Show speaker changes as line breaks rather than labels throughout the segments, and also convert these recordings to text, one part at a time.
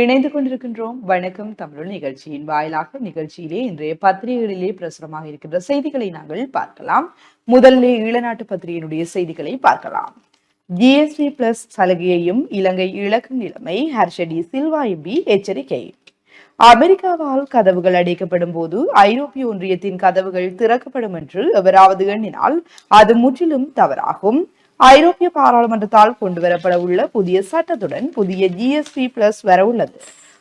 இணைந்து கொண்டிருக்கின்றோம். வணக்கம். தமிழ் நிகழ்ச்சியின் வாயிலாக நிகழ்ச்சியிலே இன்றைய பத்திரிகைகளிலே பிரசுரமாக இருக்கின்ற செய்திகளை நாங்கள் பார்க்கலாம். முதல்ல ஈழநாட்டு பத்திரிகையினுடைய செய்திகளை பார்க்கலாம். ஜிஎஸ்டி பிளஸ் சலுகையையும் இலங்கை இழக்கும் நிலைமை ஹர்ஷடி சில்வா எம்பி எச்சரிக்கை. அமெரிக்காவால் கதவுகள் அடைக்கப்படும் போது ஐரோப்பிய ஒன்றியத்தின் கதவுகள் திறக்கப்படும் என்று எவராவது எண்ணினால் அது முற்றிலும் தவறாகும். ஐரோப்பிய பாராளுமன்றத்தால் கொண்டுவரப்பட உள்ள புதிய சட்டத்துடன் புதிய ஜிஎஸ்டி பிளஸ் உள்ளது.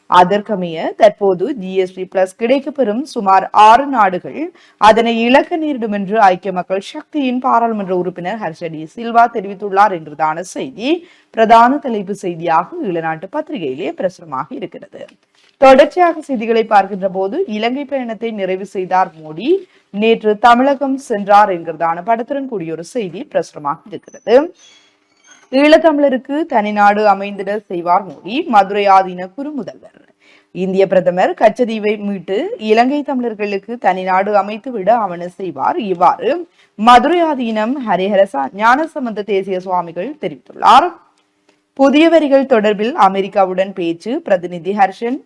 அதற்கமைய தற்போது ஜிஎஸ்டி பிளஸ் கிடைக்கப்பெறும் சுமார் ஆறு நாடுகள் அதனை இழக்க நேரிடும் என்று ஐக்கிய மக்கள் சக்தியின் பாராளுமன்ற உறுப்பினர் ஹர்ஷடி சில்வா தெரிவித்துள்ளார் என்றதான செய்தி. பிரதான தலைப்பு செய்தியாக ஈழநாட்டு பத்திரிகையிலே பிரசுரமாக இருக்கிறது. தொடர்ச்சியாக செய்திகளை பார்க்கின்ற போது இலங்கை பயணத்தை நிறைவு செய்தார் மோடி. நேற்று தமிழகம் சென்றார் என்கிறதான படத்துடன் கூடிய ஒரு செய்தி பிரசுரமாக இருக்கிறது. ஈழத்தமிழருக்கு தனிநாடு அமைந்திட செய்வார் மோடி மதுரை ஆதீன குறுமுதல்வர். இந்திய பிரதமர் கச்சதீவை மீட்டு இலங்கை தமிழர்களுக்கு தனிநாடு அமைத்து விட அவன செய்வார். இவ்வாறு மதுரை ஆதீனம் ஹரிஹரசா ஞானசம்பந்த தேசிய சுவாமிகள் தெரிவித்துள்ளார். புதிய வரிகள் தொடர்பில் அமெரிக்காவுடன் பேச்சு பிரதிநிதி ஹர்ஷன்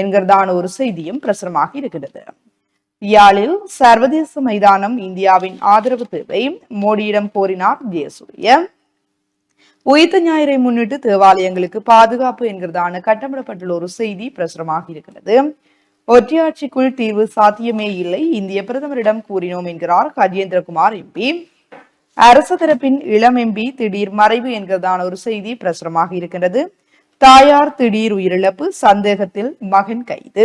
என்கிறதான ஒரு செய்தியும் பிரசுரமாக இருக்கிறது. யாழில் சர்வதேச மைதானம் இந்தியாவின் ஆதரவு தேவை. மோடியிடம் கோரினார் ஜெயசூரிய உயிர்த்த ஞாயிறை முன்னிட்டு தேவாலயங்களுக்கு பாதுகாப்பு என்கிறதான கட்டமிடப்பட்டுள்ள ஒரு செய்தி பிரசுரமாக இருக்கிறது. ஒற்றையாட்சிக்குள் தீர்வு சாத்தியமே இல்லை. இந்திய பிரதமரிடம் கூறினோம் என்கிறார் கஜேந்திரகுமார் எம்பி. அரசு தரப்பின் இளம் எம்பி திடீர் மறைவு என்கிறதான ஒரு செய்தி பிரசுரமாக இருக்கின்றது. தாயார் திடீர் உயிரிழப்பு சந்தேகத்தில் மகன் கைது.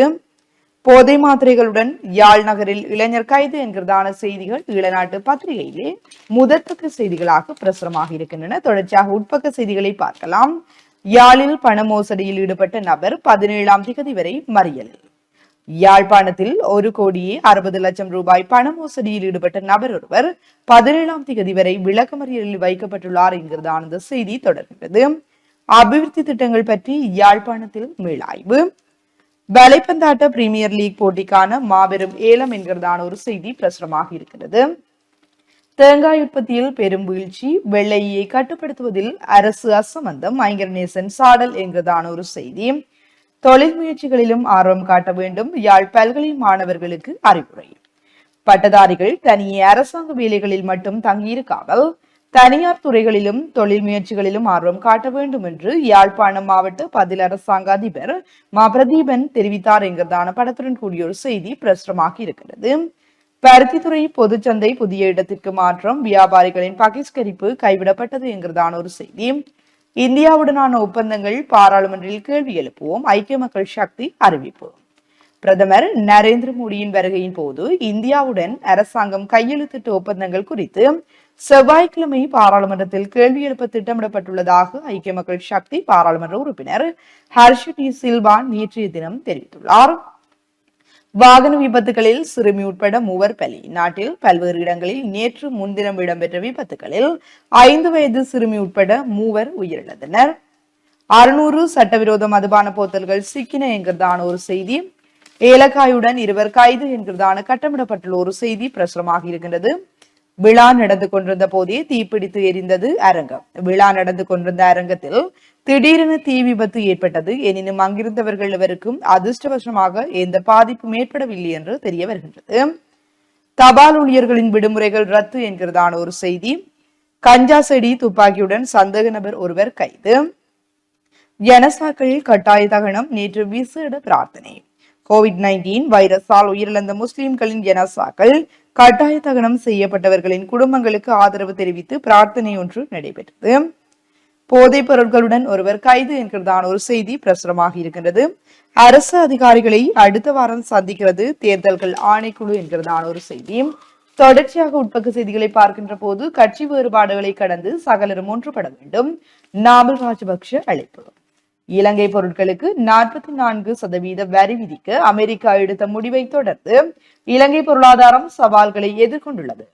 போதை மாத்திரைகளுடன் யாழ் நகரில் இளைஞர் கைது என்கிறதான செய்திகள் ஈழநாட்டு பத்திரிகையிலே முதற்பக்க செய்திகளாக பிரசுரமாக இருக்கின்றன. தொடர்ச்சியாக உட்பக்க செய்திகளை பார்க்கலாம். யாழில் பண மோசடியில் ஈடுபட்ட நபர் பதினேழாம் திகதி வரை மறியலில் யாழ்ப்பாணத்தில் ஒரு கோடியே அறுபது லட்சம் ரூபாய் பண மோசடியில் ஈடுபட்ட நபர் ஒருவர் பதினேழாம் திகதி வரை விளக்கமறியலில் வைக்கப்பட்டுள்ளார் என்கிறதான செய்தி தொடர்கிறது. அபிவிருத்தி திட்டங்கள் பற்றி யாழ்ப்பாணத்தில் மீளாய்வு வலைப்பந்தாட்ட பிரீமியர் லீக் போட்டிக்கான மாபெரும் ஏலம் என்கிறதான ஒரு செய்தி பிரசுரமாக இருக்கிறது. தேங்காய் உற்பத்தியில் பெரும் வீழ்ச்சி வெள்ளையை கட்டுப்படுத்துவதில் அரசு அசம்பந்தம் ஐங்கரநேசன் சாடல் என்கிறதான ஒரு செய்தி. தொழில் முயற்சிகளிலும் ஆர்வம் காட்ட வேண்டும் யாழ் பல்கலை மாணவர்களுக்கு அறிவுரை. பட்டதாரிகள் தனியே அரசாங்க வேலைகளில் மட்டும் தங்கியிருக்காமல் தனியார் துறைகளிலும் தொழில் முயற்சிகளிலும் ஆர்வம் காட்ட வேண்டும் என்று யாழ்ப்பாணம் மாவட்ட பதில் அரசாங்க அதிபர் மா. பிரதீபன் தெரிவித்தார் என்கிறதான படத்துடன் கூடிய ஒரு செய்தி பிரசுரமாக இருக்கிறது. பருத்தித்துறை பொதுச்சந்தை புதிய இடத்திற்கு மாற்றம் வியாபாரிகளின் பகிஷ்கரிப்பு கைவிடப்பட்டது என்கிறதான ஒரு செய்தி. இந்தியாவுடனான ஒப்பந்தங்கள் பாராளுமன்றில் கேள்வி எழுப்புவோம். ஐக்கிய மக்கள் சக்தி அறிவிப்பு. பிரதமர் நரேந்திர மோடியின் வருகையின் போது இந்தியாவுடன் அரசாங்கம் கையெழுத்திட்ட ஒப்பந்தங்கள் குறித்து செவ்வாய்க்கிழமை பாராளுமன்றத்தில் கேள்வி எழுப்ப திட்டமிடப்பட்டுள்ளதாக ஐக்கிய மக்கள் சக்தி பாராளுமன்ற உறுப்பினர் ஹர்ஷ டி சில்வா நேற்றைய தினம் தெரிவித்துள்ளார். வாகன விபத்துகளில் சிறுமி உட்பட மூவர் பலி. நாட்டில் பல்வேறு இடங்களில் நேற்று முன்தினம் இடம்பெற்ற விபத்துகளில் ஐந்து வயது சிறுமி உட்பட மூவர் உயிரிழந்தனர். அறுநூறு சட்டவிரோத மதுபான போத்தல்கள் சிக்கின என்கிறதான ஒரு செய்தி. ஏலக்காயுடன் இருவர் கைது என்கிறதான கட்டமிடப்பட்டுள்ள ஒரு செய்தி பிரசுரமாக இருக்கின்றது. விழா நடந்து கொண்டிருந்த போதே தீப்பிடித்து எரிந்தது அரங்கம். விழா நடந்து கொண்டிருந்த அரங்கத்தில் திடீரென தீ விபத்து ஏற்பட்டது. எனினும் அங்கிருந்தவர்கள் எவருக்கும் அதிர்ஷ்டவசமாக எந்த பாதிப்பும் ஏற்படவில்லை என்று தெரிய வருகின்றது. தபால் ஊழியர்களின் விடுமுறைகள் ரத்து என்கிறதான ஒரு செய்தி. கஞ்சா செடி துப்பாக்கியுடன் சந்தேக நபர் ஒருவர் கைது. ஜனசாக்களில் கட்டாய தகனம். நேற்று விசேட பிரார்த்தனை. கோவிட் நைன்டீன் வைரஸால் உயிரிழந்த முஸ்லிம்களின் ஜனசாக்கள் கட்டாய தகனம் செய்யப்பட்டவர்களின் குடும்பங்களுக்கு ஆதரவு தெரிவித்து பிரார்த்தனை ஒன்று நடைபெற்றது. போதைப் பொருட்களுடன் ஒருவர் கைது என்கிறதான ஒரு செய்தி பிரசுரமாக இருக்கின்றது. அரசு அதிகாரிகளை அடுத்த வாரம் சந்திக்கிறது தேர்தல்கள் ஆணைக்குழு என்கிறதான ஒரு செய்தி. தொடர்ச்சியாக உட்பக்க செய்திகளை பார்க்கின்ற போது கட்சி வேறுபாடுகளை கடந்து சகலரும் ஒன்றுபட வேண்டும். நாமல் ராஜபக்ஷ அழைப்பு. இலங்கை பொருட்களுக்கு நாற்பத்தி நான்கு சதவீத வரி விதிக்க அமெரிக்கா எடுத்த முடிவை தொடர்ந்து இலங்கை பொருளாதாரம் சவால்களை எதிர்கொண்டுள்ளது.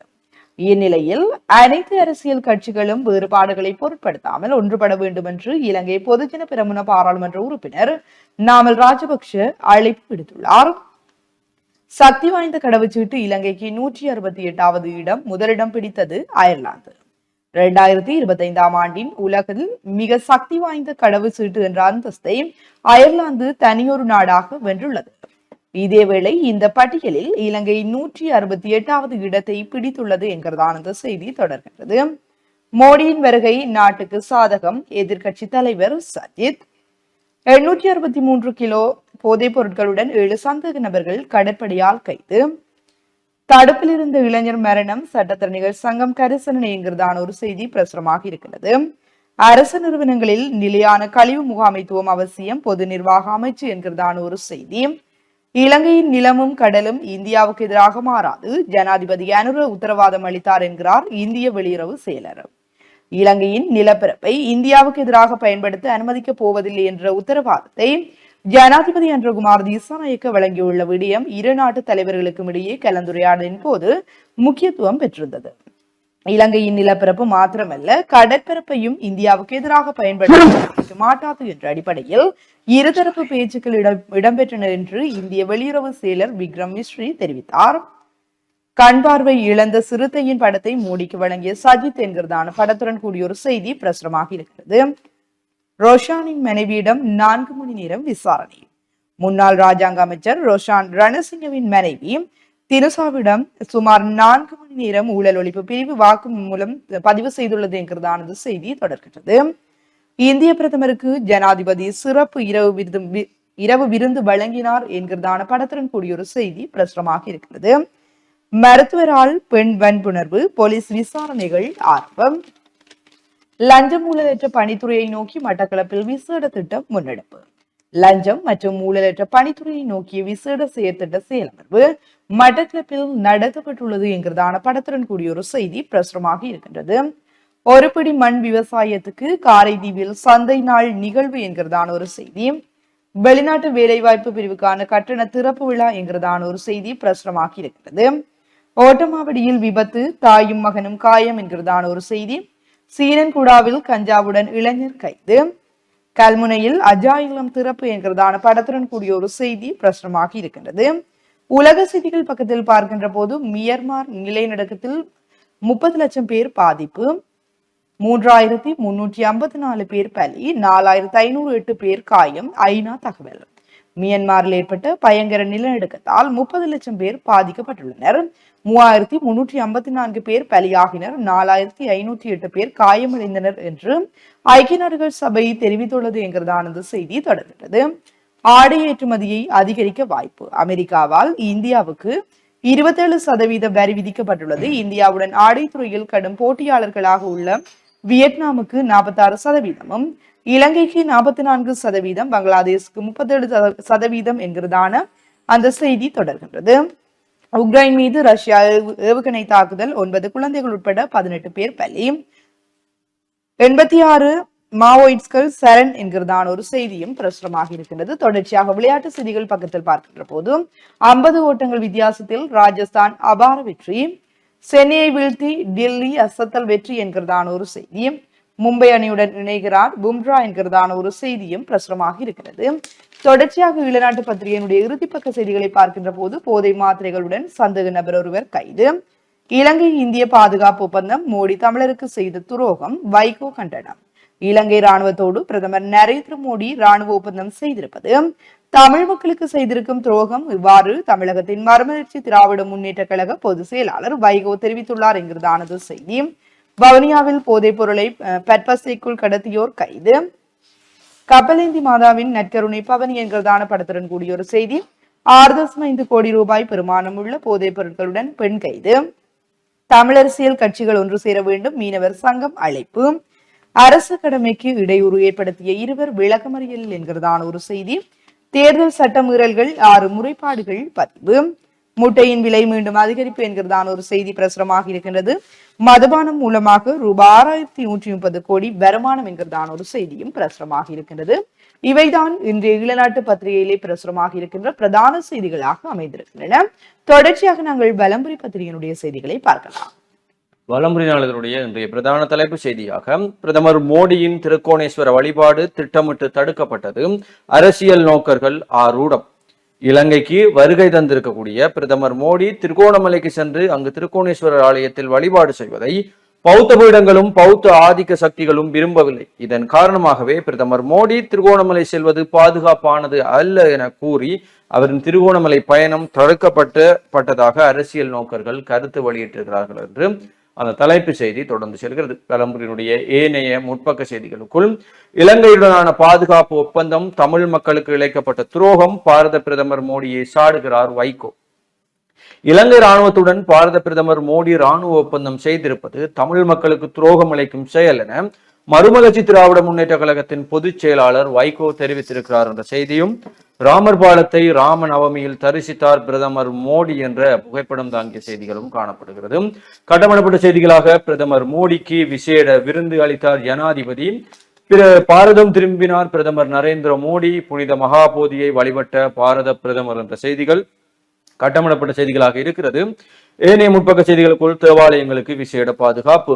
இந்நிலையில் அனைத்து அரசியல் கட்சிகளும் வேறுபாடுகளை பொருட்படுத்தாமல் ஒன்றுபட வேண்டும் என்று இலங்கை பொதுஜன பிரமுன பாராளுமன்ற உறுப்பினர் நாமல் ராஜபக்ஷ அழைப்பு விடுத்துள்ளார். சக்தி வாய்ந்த கடவுச்சீட்டு இலங்கைக்கு நூற்றி அறுபத்தி எட்டாவது இடம் முதலிடம் பிடித்தது அயர்லாந்து. இரண்டாயிரத்தி இருபத்தைந்தாம் ஆண்டின் உலகில் மிக சக்தி வாய்ந்த கடவு சீட்டு என்ற அந்தஸ்தை அயர்லாந்து தனியொரு நாடாக வென்றுள்ளது. இதேவேளை இந்த பட்டியலில் இலங்கை நூற்றி அறுபத்தி எட்டாவது இடத்தை பிடித்துள்ளது என்கிறதான செய்தி தொடர்கின்றது மோடியின் வருகை நாட்டுக்கு சாதகம் எதிர்க்கட்சி தலைவர் சஜித். எழுநூற்றி அறுபத்தி மூன்று கிலோ போதைப் பொருட்களுடன் ஏழு சந்தேக நபர்கள் கடற்படையால் கைது. தடுப்பில் இருந்த இளைஞர் மரணம் சட்டத்தரணிகள் சங்கம் கரிசனன் என்கிறதான ஒரு செய்தி பிரசுரமாக இருக்கிறது. அரசு நிறுவனங்களில் நிலையான கழிவு முகாமைத்துவம் அவசியம் பொது நிர்வாக அமைச்சு என்கிறதான ஒரு செய்தி. இலங்கையின் நிலமும் கடலும் இந்தியாவுக்கு எதிராக மாறாது. ஜனாதிபதி அனுர உத்தரவாதம் அளித்தார் என்கிறார் இந்திய வெளியுறவு செயலர். இலங்கையின் நிலப்பரப்பை இந்தியாவுக்கு எதிராக பயன்படுத்த அனுமதிக்கப் போவதில்லை என்ற உத்தரவாதத்தை ஜனாதிபதி அன்றகுமார் திசாநாயக்க வழங்கியுள்ள விடயம் இரு நாட்டு தலைவர்களுக்கும் இடையே கலந்துரையாடலின் போது முக்கியத்துவம் பெற்றிருந்தது. இலங்கையின் நிலப்பரப்பு மாத்திரமல்ல கடற்பரப்பையும் இந்தியாவுக்கு எதிராக பயன்படுத்த மாட்டாது என்ற அடிப்படையில் இருதரப்பு பேச்சுக்கள் இடம் இடம்பெற்றன என்று இந்திய வெளியுறவு செயலர் விக்ரம் மிஸ்ரி தெரிவித்தார். கண் பார்வை இழந்த சிறுத்தையின் படத்தை மோடிக்கு வழங்கிய சஜித் என்கிறதான படத்துடன் கூடிய ஒரு செய்தி பிரசுரமாக இருக்கிறது. ரோஷானின் மனைவியிடம் நான்கு மணி நேரம் விசாரணை. முன்னாள் ராஜாங்க அமைச்சர் ரோஷான் ரணசிங்கவின் மனைவி திருசாவிடம் சுமார் நான்கு மணி நேரம் ஊழல் ஒழிப்பு பிரிவு வாக்கு மூலம் பதிவு செய்துள்ளது என்கிறதானது செய்தி தொடர்கின்றது. இந்திய பிரதமருக்கு ஜனாதிபதி சிறப்பு இரவு விருது இரவு விருந்து வழங்கினார் என்கிறதான படத்துடன் கூடிய ஒரு செய்தி பிரசுரமாக இருக்கிறது. மருத்துவரால் பெண் வன்புணர்வு போலீஸ் விசாரணைகள் ஆரம்பம். லஞ்சம் ஊழலற்ற பணித்துறையை நோக்கி மட்டக்களப்பில் விசேட திட்டம் முன்னெடுப்பு. லஞ்சம் மற்றும் ஊழலற்ற பணித்துறையை நோக்கிய விசேட செயற்திட்ட செயலமர்வு மட்டக்களப்பில் நடத்தப்பட்டுள்ளது என்கிறதான படத்துடன் கூடிய ஒரு செய்தி பிரசுரமாக இருக்கின்றது. ஒருபிடி மண் விவசாயத்துக்கு காரைதீவில் சந்தை நாள் நிகழ்வு என்கிறதான ஒரு செய்தி. வெளிநாட்டு வேலைவாய்ப்பு பிரிவுக்கான கட்டண திறப்பு விழா என்கிறதான ஒரு செய்தி பிரசுரமாகி இருக்கிறது ஓட்டமாவடியில் விபத்து தாயும் மகனும் காயம் என்கிறதான ஒரு செய்தி சீனன்குடாவில் கஞ்சாவுடன் இளைஞர் கைது. கல்முனையில் அஜாயிலம் திறப்பு என்கிறதான படத்துடன் கூடிய ஒரு செய்தி பிரசுரமாகி இருக்கின்றது. உலக செய்திகள் பக்கத்தில் பார்க்கின்ற போது மியர்மார் நிலைநடுக்கத்தில் முப்பது லட்சம் பேர் பாதிப்பு. மூன்றாயிரத்தி முன்னூற்றி ஐம்பத்தி நாலு பேர் பலி நாலாயிரத்தி ஐநூறு எட்டு பேர் காயம். ஐநா தகவல். மியன்மாரில் ஏற்பட்ட பயங்கர நிலநடுக்கத்தால் முப்பது லட்சம் பேர் பாதிக்கப்பட்டுள்ளனர். மூவாயிரத்தி முன்னூற்றி ஐம்பத்தி நான்கு பேர் பலியாகினர். நாலாயிரத்தி ஐநூற்றி எட்டு பேர் காயமடைந்தனர் என்று ஐக்கிய நாடுகள் சபை தெரிவித்துள்ளது என்கிறதான இந்த செய்தி தொடர்கிறது ஆடை ஏற்றுமதியை அதிகரிக்க வாய்ப்பு. அமெரிக்காவால் இந்தியாவுக்கு இருபத்தேழு சதவீத வரி விதிக்கப்பட்டுள்ளது. இந்தியாவுடன் ஆடை துறையில் கடும் போட்டியாளர்களாக உள்ள வியட்நாமுக்கு நாற்பத்தாறு சதவீதமும் இலங்கைக்கு நாற்பத்தி நான்கு சதவீதம் பங்களாதேஷ்க்கு முப்பத்தேழு சதவீதம் என்கிறதான அந்த செய்தி தொடர்கின்றது. உக்ரைன் மீது ரஷ்யா ஏவுகணை தாக்குதல் ஒன்பது குழந்தைகள் உட்பட பதினெட்டு பேர் பலி. எண்பத்தி ஆறு மாவோயிட்ஸ்கள் சரண் என்கிறதான ஒரு செய்தியும் பிரசுரமாக இருக்கின்றது. தொடர்ச்சியாக விளையாட்டு செய்திகள் பக்கத்தில் பார்க்கின்ற போது ஐம்பது ஓட்டங்கள் வித்தியாசத்தில் ராஜஸ்தான் அபார வெற்றி சென்னையை வீழ்த்தி டெல்லி அசத்தல் வெற்றி என்கிறதான ஒரு செய்தி. மும்பை அணியுடன் இணைகிறார் பும்ரா என்கிறதான ஒரு செய்தியும் பிரசுரமாக இருக்கிறது. தொடர்ச்சியாக ஈழநாட்டு பத்திரிகையினுடைய இறுதிப்பக்க செய்திகளை பார்க்கின்ற போது போதை மாத்திரைகளுடன் சந்தேக நபர் ஒருவர் கைது. இலங்கை இந்திய பாதுகாப்பு ஒப்பந்தம் மோடி தமிழருக்கு செய்த துரோகம் வைகோ கண்டனம். இலங்கை ராணுவத்தோடு பிரதமர் நரேந்திர மோடி ராணுவ ஒப்பந்தம் செய்திருப்பது. தமிழ் மக்களுக்கு செய்திருக்கும் துரோகம் இவ்வாறு தமிழகத்தின் மறுமலர்ச்சி திராவிட முன்னேற்ற கழக பொதுச் செயலாளர் வைகோ தெரிவித்துள்ளார் என்கிறதானது செய்தி. வவுனியாவில் போதைப் பொருளை அஹ், கடத்தியோர் கைது. கப்பலேந்தி மாதாவின் நற்கருணை பவனி என்கிறதான படத்துடன் கூடிய ஒரு செய்தி. ஆறு தசம் ஐந்து கோடி ரூபாய் பெருமானம் உள்ள போதைப் பொருட்களுடன் பெண் கைது. தமிழரசியல் கட்சிகள் ஒன்று சேர வேண்டும் மீனவர் சங்கம் அழைப்பு. அரசு கடமைக்கு இடையூறு ஏற்படுத்திய இருவர் விளக்கமறியல் என்கிறதான ஒரு செய்தி. தேர்தல் சட்ட மீறல்கள் ஆறு முறைப்பாடுகள் பதிவு. முட்டையின் விலை மீண்டும் அதிகரிப்பு என்கிறதான ஒரு செய்தி பிரசுரமாக இருக்கின்றது. மதுபானம் மூலமாக ரூபாய் ஆறாயிரத்தி நூற்றி முப்பது கோடி வருமானம் என்கிறதான ஒரு செய்தியும் பிரசுரமாக இருக்கின்றது. இவைதான் இன்றைய இளநாட்டு பத்திரிகையிலே பிரசுரமாக இருக்கின்ற பிரதான செய்திகளாக அமைந்திருக்கின்றன. தொடர்ச்சியாக நாங்கள் வலம்புரி பத்திரிகையினுடைய செய்திகளை பார்க்கலாம்.
வலம்புரி நாளிதழுடைய இன்றைய பிரதான தலைப்பு செய்தியாக பிரதமர் மோடியின் திருக்கோணேஸ்வர வழிபாடு திட்டமிட்டு தடுக்கப்பட்டது. அரசியல் நோக்கர்கள் ஆரூடம். இலங்கைக்கு வருகை தந்திருக்கக்கூடிய பிரதமர் மோடி திருகோணமலைக்கு சென்று அங்கு திருக்கோணேஸ்வரர் ஆலயத்தில் வழிபாடு செய்வதை பௌத்த பீடங்களும் பௌத்த ஆதிக்க சக்திகளும் விரும்பவில்லை. இதன் காரணமாகவே பிரதமர் மோடி திருகோணமலை செல்வது பாதுகாப்பானது அல்ல என கூறி அவரின் திருகோணமலை பயணம் தடுக்கப்பட்டு பட்டதாக அரசியல் நோக்கர்கள் கருத்து வெளியிட்டிருக்கிறார்கள் என்று அந்த தலைப்பு செய்தி தொடர்ந்து செல்கிறது. பெரம்பூரினுடைய ஏனைய முற்பக்க செய்திகளுக்குள் இலங்கையுடனான பாதுகாப்பு ஒப்பந்தம் தமிழ் மக்களுக்கு இழைக்கப்பட்ட துரோகம் பாரத பிரதமர் மோடியை சாடுகிறார் வைகோ. இலங்கை ராணுவத்துடன் பாரத பிரதமர் மோடி ராணுவ ஒப்பந்தம் செய்திருப்பது தமிழ் மக்களுக்கு துரோகம் அளிக்கும் செயல் என மறுமலர்ச்சி திராவிட முன்னேற்ற கழகத்தின் பொதுச் செயலாளர் வைகோ தெரிவித்திருக்கிறார் என்ற செய்தியும் ராமர் பாலத்தை ராம நவமியில் தரிசித்தார் பிரதமர் மோடி என்ற புகைப்படம் தாங்கிய செய்திகளும் காணப்படுகிறது. கட்டமணப்பட்ட செய்திகளாக பிரதமர் மோடிக்கு விசேட விருந்து அளித்தார் ஜனாதிபதி. பிற பாரதம் திரும்பினார் பிரதமர் நரேந்திர மோடி. புனித மகாபோதியை வழிபட்ட பாரத பிரதமர் என்ற செய்திகள் கட்டமிடப்பட்ட செய்திகளாக இருக்கிறது. ஏனைய முற்பக்க செய்திகளுக்குள் தேவாலயங்களுக்கு விசேட பாதுகாப்பு.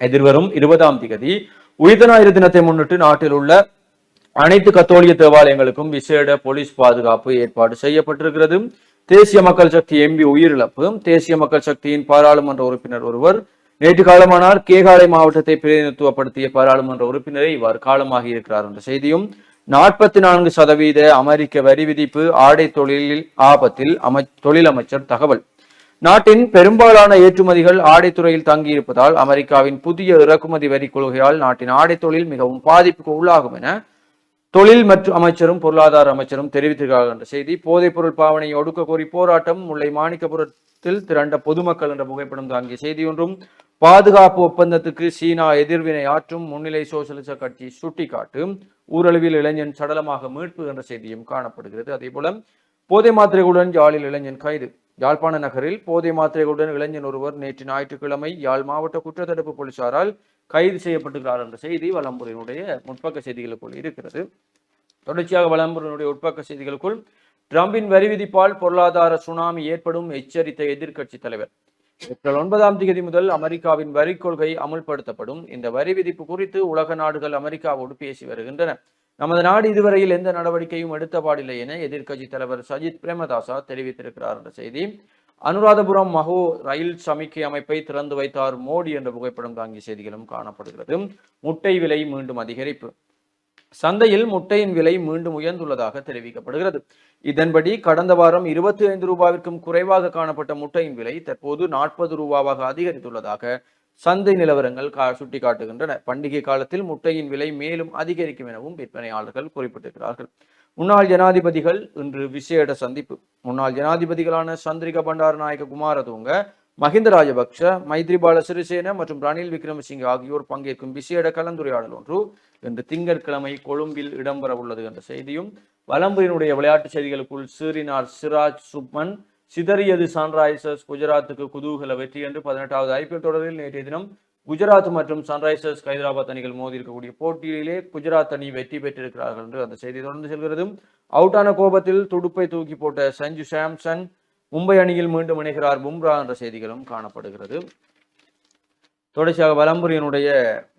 எதிர்வரும் இருபதாம் திகதி உயிர்த்த ஞாயிறு தினத்தை முன்னிட்டு நாட்டில் உள்ள அனைத்து கத்தோலிய தேவாலயங்களுக்கும் விசேட போலீஸ் பாதுகாப்பு ஏற்பாடு செய்யப்பட்டிருக்கிறது. தேசிய மக்கள் சக்தி எம்பி உயிரிழப்பு தேசிய மக்கள் சக்தியின் பாராளுமன்ற உறுப்பினர் ஒருவர் நேற்று காலமானார். கேகாலை மாவட்டத்தை பிரதிநிதித்துவப்படுத்திய பாராளுமன்ற உறுப்பினரை இவ்வாறு காலமாகி இருக்கிறார் என்ற செய்தியும் நாற்பத்தி நான்கு சதவீத அமெரிக்க வரி விதிப்பு ஆடை தொழிலில் ஆபத்தில் அமை தொழில் அமைச்சர் தகவல். நாட்டின் பெரும்பாலான ஏற்றுமதிகள் ஆடைத்துறையில் தங்கியிருப்பதால் அமெரிக்காவின் புதிய இறக்குமதி வரி கொள்கையால் நாட்டின் ஆடை தொழில் மிகவும் பாதிப்புக்கு உள்ளாகும் என தொழில் மற்றும் அமைச்சரும் பொருளாதார அமைச்சரும் தெரிவித்திருக்கிறார்கள் என்ற செய்தி. போதைப்பொருள் பாவனையை ஒடுக்க கோரி போராட்டம் முல்லை மாணிக்கபுரத்தில் திரண்ட பொதுமக்கள் என்ற புகைப்படம் தாங்கிய செய்தி ஒன்றும் பாதுகாப்பு ஒப்பந்தத்துக்கு சீனா எதிர்வினை ஆற்றும் முன்னிலை சோசியலிச கட்சி சுட்டிக்காட்டு. ஊரளவில் இளைஞன் சடலமாக மீட்பு என்ற செய்தியும் காணப்படுகிறது. அதே போல போதை மாத்திரைகளுடன் யாழில் இளைஞன் கைது. யாழ்ப்பாண நகரில் போதை மாத்திரைகளுடன் இளைஞன் ஒருவர் நேற்று ஞாயிற்றுக்கிழமை யாழ் மாவட்ட குற்றத்தடுப்பு போலீசாரால் கைது செய்யப்பட்டுகிறார் என்ற செய்தி வலம்புரியினுடைய முற்பக்க செய்திகளுக்குள் இருக்கிறது. தொடர்ச்சியாக வலம்புரியினுடைய உட்பக்க செய்திகளுக்குள் ட்ரம்பின் வரி விதிப்பால் பொருளாதார சுனாமி ஏற்படும் எச்சரித்த எதிர்க்கட்சி தலைவர். ஏப்ரல் ஒன்பதாம் தேதி முதல் அமெரிக்காவின் வரி கொள்கை அமுல்படுத்தப்படும். இந்த வரி விதிப்பு குறித்து உலக நாடுகள் அமெரிக்காவோடு பேசி வருகின்றன. நமது நாடு இதுவரையில் எந்த நடவடிக்கையும் எடுத்தபாடில்லை என எதிர்க்கட்சி தலைவர் சஜித் பிரேமதாசா தெரிவித்திருக்கிறார் என்ற செய்தி. அனுராதபுரம் மஹோ ரயில் சமிக்கை அமைப்பை திறந்து வைத்தார் மோடி என்ற புகைப்படம் தாங்கிய செய்திகளும் காணப்படுகிறது. முட்டை விலை மீண்டும் அதிகரிப்பு. சந்தையில் முட்டையின் விலை மீண்டும் உயர்ந்துள்ளதாக தெரிவிக்கப்படுகிறது. இதன்படி கடந்த வாரம் இருபத்தி ஐந்து ரூபாவிற்கும் குறைவாக காணப்பட்ட முட்டையின் விலை தற்போது நாற்பது ரூபாவாக அதிகரித்துள்ளதாக சந்தை நிலவரங்கள் கா சுட்டி காட்டுகின்றன பண்டிகை காலத்தில் முட்டையின் விலை மேலும் அதிகரிக்கும் எனவும் விற்பனையாளர்கள் குறிப்பிட்டிருக்கிறார்கள். முன்னாள் ஜனாதிபதிகள் இன்று விசேட சந்திப்பு. முன்னாள் ஜனாதிபதிகளான சந்திரிகா பண்டாரநாயக்க குமாரதுங்க மஹிந்த ராஜபக்ஷ மைத்ரிபால சிறிசேன மற்றும் ரணில் விக்ரமசிங்க ஆகியோர் பங்கேற்கும் விசேட கலந்துரையாடல் ஒன்று இன்று திங்கட்கிழமை கொழும்பில் இடம்பெற உள்ளது என்ற செய்தியும் வலம்புரியினுடைய விளையாட்டு செய்திகளுக்குள் சீரினார் சிராஜ் சுப்மன் சிதறியது சன்ரைசர்ஸ் குஜராத்துக்கு குதூகல வெற்றி என்று பதினெட்டாவது ஐபிஎல் தொடரில் நேற்றைய தினம் குஜராத் மற்றும் சன்ரைசர்ஸ் ஹைதராபாத் அணிகள் மோதி இருக்கக்கூடிய போட்டியிலே குஜராத் அணி வெற்றி பெற்றிருக்கிறார்கள் என்று அந்த செய்தி தொடர்ந்து செல்கிறது. அவுட்டான கோபத்தில் துடுப்பை தூக்கி போட்ட சஞ்சு சாம்சன் மும்பை அணியில் மீண்டும் இணைகிறார் பும்ரா என்ற செய்திகளும் காணப்படுகிறது. தொடர்ச்சியாக வலம்புரியனுடைய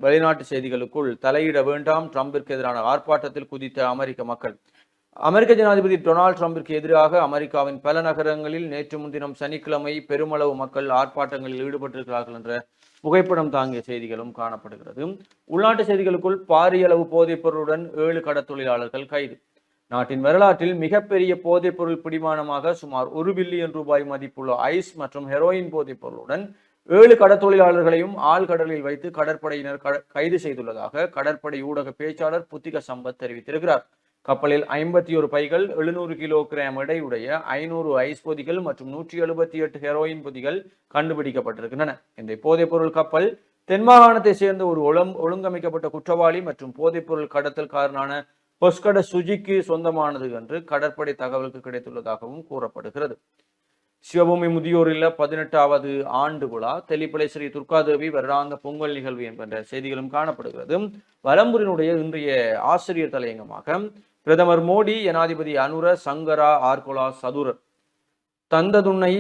வெளிநாட்டு செய்திகளுக்குள் தலையிட வேண்டாம். ட்ரம்பிற்கு எதிரான ஆர்ப்பாட்டத்தில் குதித்த அமெரிக்க மக்கள் அமெரிக்க ஜனாதிபதி டொனால்டு ட்ரம்பிற்கு எதிராக அமெரிக்காவின் பல நகரங்களில் நேற்று முன்தினம் சனிக்கிழமை பெருமளவு மக்கள் ஆர்ப்பாட்டங்களில் ஈடுபட்டிருக்கிறார்கள் என்ற புகைப்படம் தாங்கிய செய்திகளும் காணப்படுகிறது. உள்நாட்டு செய்திகளுக்குள் பாரியளவு போதைப் பொருளுடன் ஏழு கடத்தொழிலாளர்கள் கைது. நாட்டின் வரலாற்றில் மிகப்பெரிய போதைப் பொருள் பிடிமானமாக சுமார் ஒரு பில்லியன் ரூபாய் மதிப்புள்ள ஐஸ் மற்றும் ஹெரோயின் போதைப் பொருளுடன் ஏழு கடற்தொழிலாளர்களையும் ஆழ்கடலில் வைத்து கடற்படையினர் கட- கைது செய்துள்ளதாக கடற்படை ஊடக பேச்சாளர் புத்திக சம்பத் தெரிவித்திருக்கிறார். கப்பலில் ஐம்பத்தி ஒரு பைகள் எழுநூறு கிலோகிராம் எடையுடைய ஐநூறு ஐஸ் பொதிகள் மற்றும் நூற்றி எழுபத்தி எட்டு ஹெரோயின் பொதிகள் கண்டுபிடிக்கப்பட்டிருக்கின்றன. இந்த போதைப்பொருள் கப்பல் தென் மாகாணத்தை சேர்ந்த ஒரு ஒழுங் ஒழுங்கமைக்கப்பட்ட குற்றவாளி மற்றும் போதைப்பொருள் கடத்தல்காரனான பொஸ்கட சுஜிக்கு சொந்தமானது என்று கடற்படை தகவலுக்கு கிடைத்துள்ளதாகவும் கூறப்படுகிறது. சிவபூமி முதியோர் இல்ல பதினெட்டாவது ஆண்டு விழா. தெல்லிப்பளை ஸ்ரீ துர்காதேவி வருடாந்த பொங்கல் நிகழ்வு என்கின்ற செய்திகளும் காணப்படுகிறது. வலம்புரினுடைய இன்றைய ஆசிரியர் தலையங்கமாக பிரதமர் மோடி ஜனாதிபதி அனுர சங்கரா ஆர்கொலா சதுரர் தந்ததுன்னை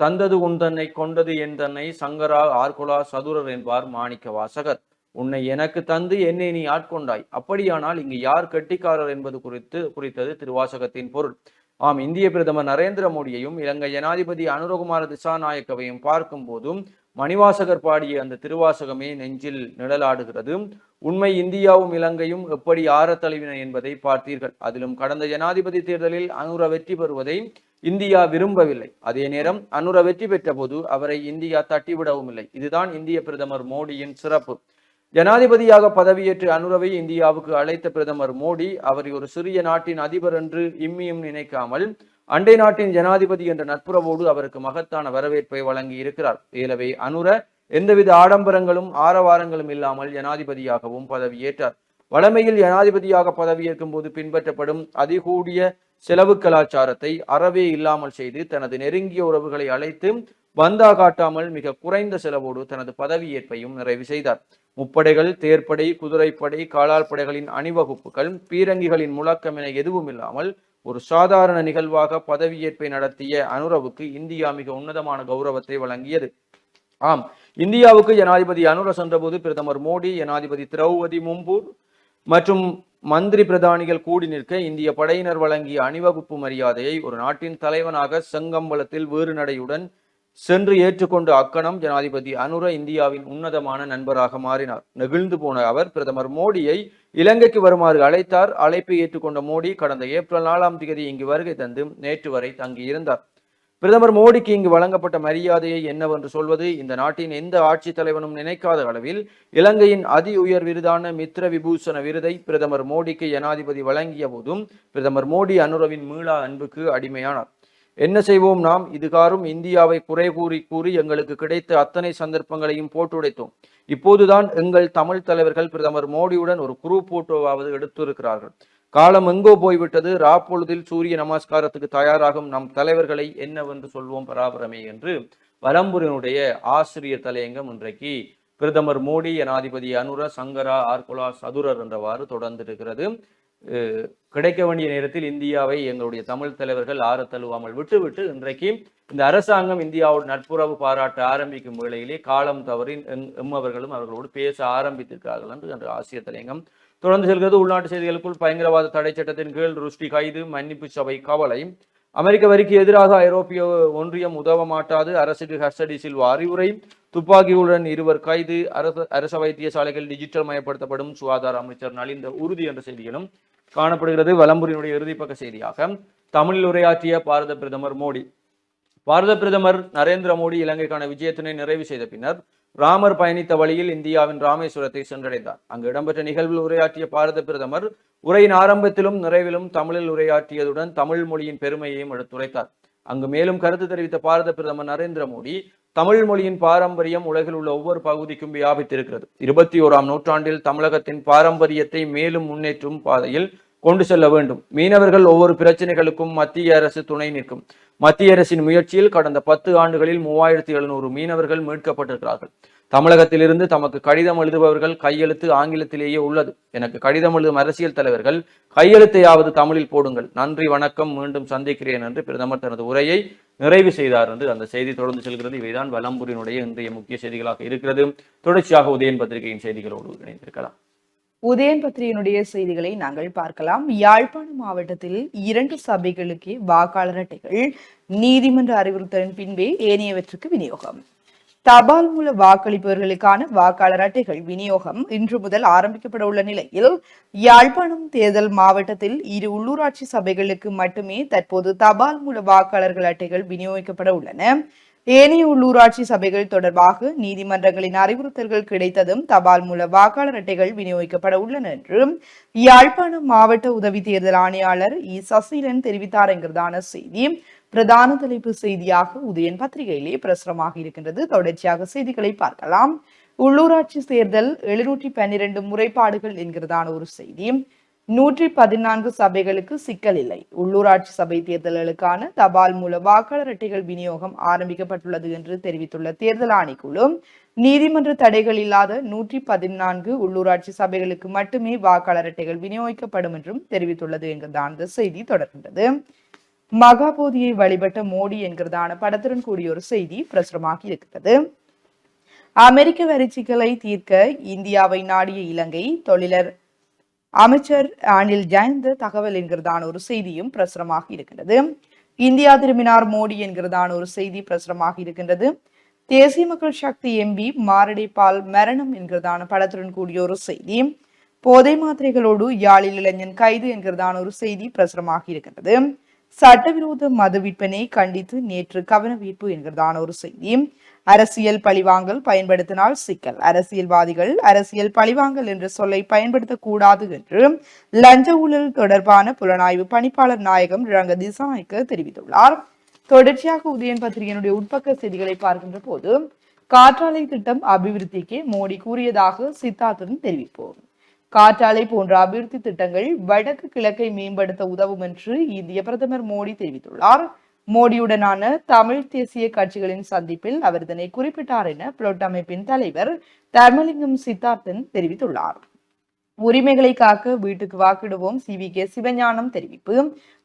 தந்தது உன் தன்னை கொண்டது என் தன்னை சங்கரா ஆர்கொலா சதுரர் என்பார் மாணிக்க வாசகர். உன்னை எனக்கு தந்து என்னை நீ ஆட்கொண்டாய். அப்படியானால் இங்கு யார் கட்டிக்காரர் என்பது குறித்து குறித்தது திருவாசகத்தின் பொருள். ஆம் இந்திய பிரதமர் நரேந்திர மோடியையும் இலங்கை ஜனாதிபதி அனுரகுமார திசாநாயக்கவையும் பார்க்கும் போதும் மணிவாசகர் பாடிய அந்த திருவாசகமே நெஞ்சில் நிழலாடுகிறது. உண்மை இந்தியாவும் இலங்கையும் எப்படி ஆரத்தழுவின என்பதை பார்த்தீர்கள். அதிலும் கடந்த ஜனாதிபதி தேர்தலில் அனுர வெற்றி பெறுவதை இந்தியா விரும்பவில்லை. அதே நேரம் அனுர வெற்றி பெற்ற போது அவரை இந்தியா தட்டிவிடவும் இல்லை இதுதான் இந்திய பிரதமர் மோடியின் சிறப்பு. ஜனாதிபதியாக பதவியேற்று அனுரவை இந்தியாவுக்கு அழைத்த பிரதமர் மோடி அவரை ஒரு சிறிய நாட்டின் அதிபர் என்று இம்மியும் நினைக்காமல் அண்டை நாட்டின் ஜனாதிபதி என்ற நட்புறவோடு அவருக்கு மகத்தான வரவேற்பை வழங்கி இருக்கிறார் ஏலவே அனுர எந்தவித ஆடம்பரங்களும் ஆரவாரங்களும் இல்லாமல் ஜனாதிபதியாகவும் பதவியேற்றார். வழமையில் ஜனாதிபதியாக பதவியேற்கும் போது பின்பற்றப்படும் அதிகூடிய செலவு கலாச்சாரத்தை அறவே இல்லாமல் செய்து தனது நெருங்கிய உறவுகளை அழைத்து வந்தா காட்டாமல் மிக குறைந்த செலவோடு தனது பதவியேற்பையும் நிறைவு செய்தார். முப்படைகள் தேர்ப்படை குதிரைப்படை காலால் படைகளின் அணிவகுப்புகள் பீரங்கிகளின் முழக்கம் என எதுவும் இல்லாமல் ஒரு சாதாரண நிகழ்வாக பதவியேற்பை நடத்திய அனுரவுக்கு இந்தியா மிக உன்னதமான கௌரவத்தை வழங்கியது. ஆம் இந்தியாவுக்கு ஜனாதிபதி அனுர சென்றபோது பிரதமர் மோடி ஜனாதிபதி திரௌபதி மும்பூர் மற்றும் மந்திரி பிரதானிகள் கூடி நிற்க இந்திய படையினர் வழங்கிய அணிவகுப்பு மரியாதையை ஒரு நாட்டின் தலைவனாக செங்கம்பலத்தில் வேறு நடையுடன் சென்று ஏற்றுக்கொண்ட அக்கணம் ஜனாதிபதி அனுர இந்தியாவின் உன்னதமான நண்பராக மாறினார். நெகிழ்ந்து போன அவர் பிரதமர் மோடியை இலங்கைக்கு வருமாறு அழைத்தார். அழைப்பை ஏற்றுக்கொண்ட மோடி கடந்த ஏப்ரல் நாலாம் தேதி இங்கு வருகை தந்து நேற்று வரை தங்கியிருந்தார். பிரதமர் மோடிக்கு இங்கு வழங்கப்பட்ட மரியாதையை என்னவென்று சொல்வது இந்த நாட்டின் எந்த ஆட்சி தலைவனும் நினைக்காத அளவில் இலங்கையின் அதி உயர் விருதான மித்ர விபூஷண விருதை பிரதமர் மோடிக்கு ஜனாதிபதி வழங்கிய போதும் பிரதமர் மோடி அனுரவின் மீளா அன்புக்கு அடிமையானார். என்ன செய்வோம் நாம்? இதுகாரும் இந்தியாவை குறை கூறி கூறி எங்களுக்கு கிடைத்த அத்தனை சந்தர்ப்பங்களையும் போட்டுடைத்தோம் இப்போதுதான் எங்கள் தமிழ் தலைவர்கள் பிரதமர் மோடியுடன் ஒரு குரூப் போட்டோவாவது எடுத்திருக்கிறார்கள். காலம் எங்கோ போய்விட்டது. ராப்பொழுதில் சூரிய நமஸ்காரத்துக்கு தயாராகும் நம் தலைவர்களை என்னவென்று சொல்வோம் பராபரமே என்று வலம்புரினுடைய ஆசிரியர் தலையங்கம் இன்றைக்கு பிரதமர் மோடி ஜனாதிபதி அனுர சங்கரா ஆர்குலா சதுரர் என்றவாறு தொடர்ந்திருக்கிறது. கிடைக்க வேண்டிய நேரத்தில் இந்தியாவை எங்களுடைய தமிழ் தலைவர்கள் ஆற தழுவாமல் விட்டுவிட்டு இன்றைக்கு இந்த அரசாங்கம் இந்தியாவோட நட்புறவு பாராட்ட ஆரம்பிக்கும் வேளையிலே காலம் தவறி எம்- எம்மவர்களும் அவர்களோடு பேச ஆரம்பித்திருக்கிறார்கள் என்று அந்த ஆசிய தலையங்கம் தொடர்ந்து செல்கிறது. உள்நாட்டு செய்திகளுக்குள் பயங்கரவாத தடை சட்டத்தின் கீழ் ருஷ்டி கைது மன்னிப்பு சபை கவலை. அமெரிக்க வரிக்கு எதிராக ஐரோப்பிய ஒன்றியம் உதவ மாட்டாது. அரசுக்கு ஹர்ஷடி சில்வா அறிவுரை. துப்பாக்கியுடன் இருவர் கைது. அரச அரச வைத்தியசாலைகள் டிஜிட்டல் மயப்படுத்தப்படும். சுகாதார அமைச்சர் நலிந்த உறுதி என்ற செய்திகளும் காணப்படுகிறது. வலம்புரியினுடைய இறுதிப்பக்க செய்தியாக தமிழில் உரையாற்றிய பாரத பிரதமர் மோடி. பாரத பிரதமர் நரேந்திர மோடி இலங்கைக்கான விஜயத்தினை நிறைவு செய்த பின்னர் ராமர் பயணித்த வழியில் இந்தியாவின் ராமேஸ்வரத்தை சென்றடைந்தார். அங்கு இடம்பெற்ற நிகழ்வில் உரையாற்றிய பாரத பிரதமர் உரையின் ஆரம்பத்திலும் நிறைவிலும் தமிழில் உரையாற்றியதுடன் தமிழ் மொழியின் பெருமையையும் எடுத்துரைத்தார். அங்கு மேலும் கருத்து தெரிவித்த பாரத பிரதமர் நரேந்திர மோடி தமிழ் மொழியின் பாரம்பரியம் உலகில் உள்ள ஒவ்வொரு பகுதிக்கும் வியாபித்திருக்கிறது. இருபத்தி ஓராம் நூற்றாண்டில் தமிழகத்தின் பாரம்பரியத்தை மேலும் முன்னேற்றும் பாதையில் கொண்டு செல்ல வேண்டும். மீனவர்கள் ஒவ்வொரு பிரச்சனைகளுக்கும் மத்திய அரசு துணை நிற்கும். மத்திய அரசின் முயற்சியில் கடந்த பத்து ஆண்டுகளில் மூவாயிரத்தி எழுநூறு மீனவர்கள் மீட்கப்பட்டிருக்கிறார்கள். தமிழகத்திலிருந்து தமக்கு கடிதம் எழுதுபவர்கள் கையெழுத்து ஆங்கிலத்திலேயே உள்ளது. எனக்கு கடிதம் எழுதும் அரசியல் தலைவர்கள் கையெழுத்தையாவது தமிழில் போடுங்கள். நன்றி வணக்கம். மீண்டும் சந்திக்கிறேன் என்று பிரதமர் தனது உரையை நிறைவு செய்தார் என்று அந்த செய்தி தொடர்ந்து செல்கிறது. இவைதான் வலம்புரினுடைய இன்றைய முக்கிய செய்திகளாக இருக்கிறது. தொடர்ச்சியாக உதயன் பத்திரிகையின் செய்திகளோடு இணைந்திருக்கலாம்.
உதயன் பத்திரிகையினுடைய செய்திகளை நாங்கள் பார்க்கலாம். யாழ்ப்பாண மாவட்டத்தில் இரண்டு சபைகளுக்கு வாக்காளர் அட்டைகள் நீதிமன்ற அறிவுறுத்தலின் பின்பே ஏனையவற்றுக்கு விநியோகம். தபால் மூல வாக்களிப்பவர்களுக்கான வாக்காளர் அட்டைகள் விநியோகம் இன்று முதல் ஆரம்பிக்கப்பட உள்ள நிலையில் யாழ்ப்பாணம் தேர்தல் மாவட்டத்தில் இரு உள்ளூராட்சி சபைகளுக்கு மட்டுமே தற்போது தபால் மூல வாக்காளர்கள் அட்டைகள் விநியோகிக்கப்பட உள்ளன. ஏனைய உள்ளூராட்சி சபைகள் தொடர்பாக நீதிமன்றங்களின் அறிவுறுத்தல்கள் கிடைத்ததும் தபால் மூல வாக்காளர் அட்டைகள் விநியோகிக்கப்பட உள்ளன என்று யாழ்ப்பாணம் மாவட்ட உதவி தேர்தல் ஆணையாளர் இ. சசீலன் தெரிவித்தார் என்கிறதான செய்தி. பிரதான தலைப்பு செய்தியாக உதயன் பத்திரிகையிலே பிரசுரமாக இருக்கின்றது. தொடர்ச்சியாக செய்திகளை பார்க்கலாம். உள்ளூராட்சி தேர்தல் எழுநூற்றி பன்னிரண்டு முறைப்பாடுகள் என்கிறதான ஒரு செய்தி. நூற்றி பதினான்கு சபைகளுக்கு சிக்கல் இல்லை. உள்ளூராட்சி சபை தேர்தல்களுக்கான தபால் மூல வாக்காளர் அட்டைகள் விநியோகம் ஆரம்பிக்கப்பட்டுள்ளது என்று தெரிவித்துள்ள தேர்தல் ஆணைக்குழு நீதிமன்ற தடைகள் இல்லாத நூற்றி பதினான்கு உள்ளூராட்சி சபைகளுக்கு மட்டுமே வாக்காளர் அட்டைகள் விநியோகிக்கப்படும் என்றும் தெரிவித்துள்ளது என்கிறதான இந்த செய்தி தொடர்கின்றது. மகாபோதியை வழிபட்ட மோடி என்கிறதான படத்துடன் கூடிய ஒரு செய்தி பிரசுரமாகி இருக்கிறது. அமெரிக்க வரி சிக்கலை தீர்க்க இந்தியாவை நாடிய இலங்கை தொழிலர் அமைச்சர் அனில் ஜெயந்த் தகவல் என்கிறதான ஒரு செய்தியும் பிரசுரமாக இருக்கின்றது இந்தியா திரும்பினார் மோடி என்கிறதான ஒரு செய்தி பிரசுரமாக இருக்கின்றது. தேசிய மக்கள் சக்தி எம்பி மாரடைப்பால் மரணம் என்கிறதான படத்துடன் கூடிய ஒரு செய்தி. போதை மாத்திரைகளோடு யாழில் இளைஞன் கைது என்கிறதான ஒரு செய்தி பிரசுரமாக இருக்கின்றது. சட்டவிரோத மது விற்பனை கண்டித்து நேற்று கவனவீர்ப்பு என்கிறதான ஒரு செய்தி. அரசியல் பழிவாங்கல் பயன்படுத்தினால் சிக்கல். அரசியல்வாதிகள் அரசியல் பழிவாங்கல் என்ற சொல்லை பயன்படுத்தக்கூடாது என்று லஞ்ச ஊழல் தொடர்பான புலனாய்வு பணிப்பாளர் நாயகம் ரங்க திசாநாயக்க தெரிவித்துள்ளார். தொடர்ச்சியாக உதயன் பத்திரிகையினுடைய உட்பக்க செய்திகளை பார்க்கின்ற போது காற்றாலை திட்டம் அபிவிருத்திக்கு மோடி கூறியதாக சித்தார்த்தன் தெரிவிப்போம் காற்றாலை போன்ற அபிவிருத்தி திட்டங்கள் வடக்கு கிழக்கை மேம்படுத்த உதவும் என்று இந்திய பிரதமர் மோடி தெரிவித்துள்ளார். மோடியுடனான தமிழ் தேசிய கட்சிகளின் சந்திப்பில் அவர் இதனை குறிப்பிட்டார் என புளொட் அமைப்பின் தலைவர் தர்மலிங்கம் சித்தார்த்தன் தெரிவித்துள்ளார். உரிமைகளை காக்க வீட்டுக்கு வாக்கிடுவோம். சி. வி. கே. சிவஞானம் தெரிவிப்பு.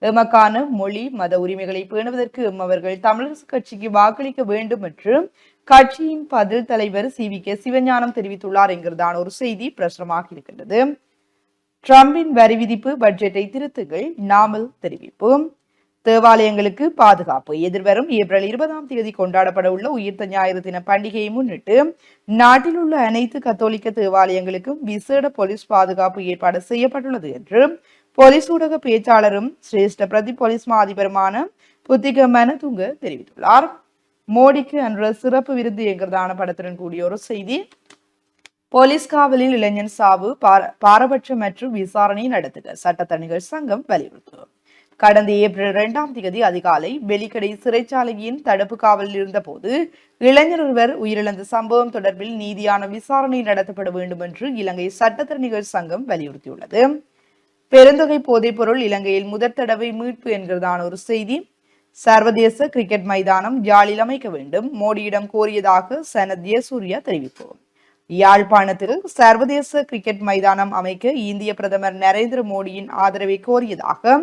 எமக்கான மொழி மத உரிமைகளை பேணுவதற்கு எம்மவர்கள் தமிழரசு கட்சிக்கு வாக்களிக்க வேண்டும் என்று கட்சியின் பதில் தலைவர் சி. வி. கே. சிவஞானம் தெரிவித்துள்ளார் என்கிறதான ஒரு செய்தி பிரசுரமாக இருக்கின்றது. ட்ரம்பின் வரி விதிப்பு பட்ஜெட்டை திருத்துகள் நாமல் தெரிவிப்போம். தேவாலயங்களுக்கு பாதுகாப்பு. எதிர்வரும் ஏப்ரல் இருபதாம் தேதி கொண்டாடப்பட உள்ள உயிர்த்த ஞாயிறு தின பண்டிகையை முன்னிட்டு நாட்டில் உள்ள அனைத்து கத்தோலிக்க தேவாலயங்களுக்கும் விசேட போலீஸ் பாதுகாப்பு ஏற்பாடு செய்யப்பட்டுள்ளது என்று போலீஸ் ஊடக பேச்சாளரும் சிரேஷ்ட பிரதி போலீஸ் மா அதிபருமான புத்திக மனதுங்க தெரிவித்துள்ளார். மோடிக்கு அன்று சிறப்பு விருது என்கிறதான படத்துடன் கூடிய ஒரு செய்தி. போலீஸ் காவலில் இளைஞன் சாவு பார- பாரபட்சமற்று விசாரணை நடத்துக சட்டத்தணிகள் சங்கம் வலியுறுத்தும். கடந்த ஏப்ரல் இரண்டாம் தேதி அதிகாலை வெலிக்கடை சிறைச்சாலையின் தடுப்பு காவலில் இருந்தபோது இளைஞர் ஒருவர் உயிரிழந்த சம்பவம் தொடர்பில் நீதியான விசாரணை நடத்தப்பட வேண்டும் என்று இலங்கை சட்டத்தரணிகள் சங்கம் வலியுறுத்தியுள்ளது. பெருந்தொகை போதைப்பொருள் இலங்கையில் முதற் தடவை மீட்பு என்கிறதான ஒரு செய்தி சர்வதேச கிரிக்கெட் மைதானம் யாழில் அமைக்க வேண்டும். மோடியிடம் கோரியதாக சனத் சூர்யா தெரிவிப்போம் யாழ்ப்பாணத்தில் சர்வதேச கிரிக்கெட் மைதானம் அமைக்க இந்திய பிரதமர் நரேந்திர மோடியின் ஆதரவை கோரியதாக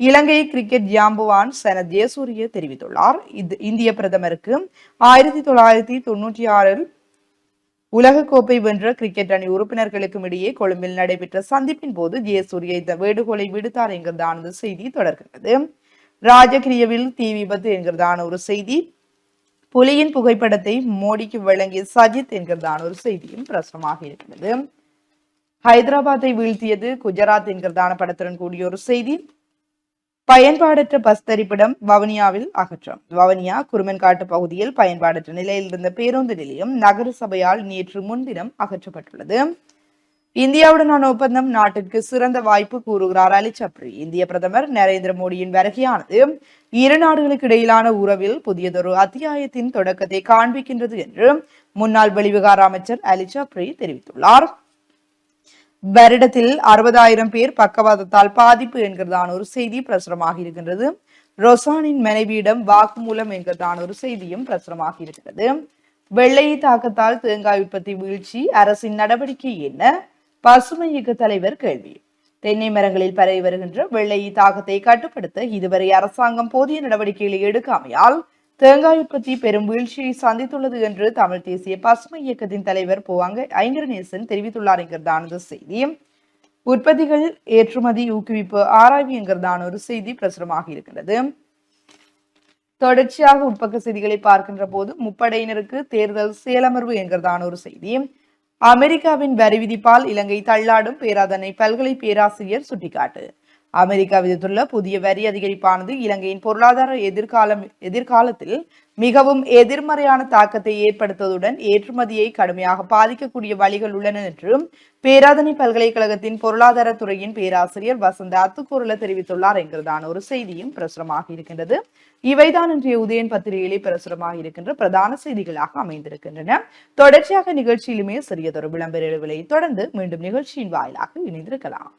இலங்கை கிரிக்கெட் ஜாம்புவான் சனத் ஜெயசூரிய தெரிவித்துள்ளார். இது இந்திய பிரதமருக்கு ஆயிரத்தி தொள்ளாயிரத்தி தொன்னூற்றி ஆறில் உலகக்கோப்பை வென்ற கிரிக்கெட் அணி உறுப்பினர்களுக்கும் இடையே கொழும்பில் நடைபெற்ற சந்திப்பின் போது ஜெயசூரிய இந்த வேடுகோளை விடுத்தார் என்கிறதான செய்தி தொடர்கிறது. ராஜகிரியவில் தீ விபத்து என்கிறதான ஒரு செய்தி புலியின் புகைப்படத்தை மோடிக்கு வழங்கிய சஜித் என்கிறதான ஒரு செய்தியும் பிரசமாக இருக்கிறது. ஹைதராபாத்தை வீழ்த்தியது குஜராத் என்கிறதான படத்துடன் கூடிய ஒரு செய்தி. பயன்பாடற்ற பஸ் தரிப்பிடம் வவுனியாவில் அகற்றம். வவுனியா குருமன்காட்டு பகுதியில் பயன்பாடற்ற நிலையில் இருந்த பேருந்து நிலையம் நகர சபையால் நேற்று முன்தினம் அகற்றப்பட்டுள்ளது. இந்தியாவுடனான ஒப்பந்தம் நாட்டிற்கு சிறந்த வாய்ப்பு கூறுகிறார் அலி சப்ரி. இந்திய பிரதமர் நரேந்திர மோடியின் வருகையானது இரு நாடுகளுக்கு இடையிலான உறவில் புதியதொரு அத்தியாயத்தின் தொடக்கத்தை காண்பிக்கின்றது என்று முன்னாள் வெளிவிகார அமைச்சர் அலி சப்ரி தெரிவித்துள்ளார். வருடத்தில் அறுபதாயிரம் பேர் பக்கவாதத்தால் பாதிப்பு என்கிறதான ஒரு செய்தி பிரசுரமாக இருக்கின்றது. ரொசானின் மனைவியிடம் வாக்குமூலம் என்கிறதான ஒரு செய்தியும் பிரசுரமாக இருக்கிறது. வெள்ளை தாக்கத்தால் தேங்காய் உற்பத்தி வீழ்ச்சி அரசின் நடவடிக்கை என்ன? பசுமை இயக்க தலைவர் கேள்வி. தென்னை மரங்களில் பரவி வருகின்ற வெள்ளை தாக்கத்தை கட்டுப்படுத்த இதுவரை அரசாங்கம் போதிய நடவடிக்கைகளை எடுக்காமையால் தேங்காய் உற்பத்தி பெரும் வீழ்ச்சியை சந்தித்துள்ளது என்று தமிழ் தேசிய பசுமை இயக்கத்தின் தலைவர் போவாங்க ஐங்கரநேசன் தெரிவித்துள்ளார் என்கிறதான ஒரு செய்தி. உற்பத்திகள் ஏற்றுமதி ஊக்குவிப்பு ஆராய்வு என்கிறதான ஒரு செய்தி பிரசுரமாக இருக்கிறது தொடர்ச்சியாக உட்பக்க செய்திகளை பார்க்கின்ற போது முப்படையினருக்கு தேர்தல் செயலமர்வு என்கிறதான ஒரு செய்தி. அமெரிக்காவின் வரி விதிப்பால் இலங்கை தள்ளாடும் பேராதனை பல்கலை பேராசிரியர் சுட்டிக்காட்டு. அமெரிக்கா விதித்துள்ள புதிய வரி அதிகரிப்பானது இலங்கையின் பொருளாதார எதிர்காலம் எதிர்காலத்தில் மிகவும் எதிர்மறையான தாக்கத்தை ஏற்படுத்துவதுடன் ஏற்றுமதியை கடுமையாக பாதிக்கக்கூடிய வழிகள் உள்ளன என்றும் பேராதனை பல்கலைக்கழகத்தின் பொருளாதார துறையின் பேராசிரியர் வசந்த அத்துக்குரல தெரிவித்துள்ளார். என்கிறதான ஒரு செய்தியும் பிரசுரமாக இருக்கின்றது. இவைதான் இன்றைய உதயன் பத்திரிகையிலே பிரசுரமாக இருக்கின்ற பிரதான செய்திகளாக அமைந்திருக்கின்றன. தொடர்ச்சியாக நிகழ்ச்சியிலுமே சிறியதொரு விளம்பர தொடர்ந்து மீண்டும் நிகழ்ச்சியின் வாயிலாக இணைந்திருக்கலாம்.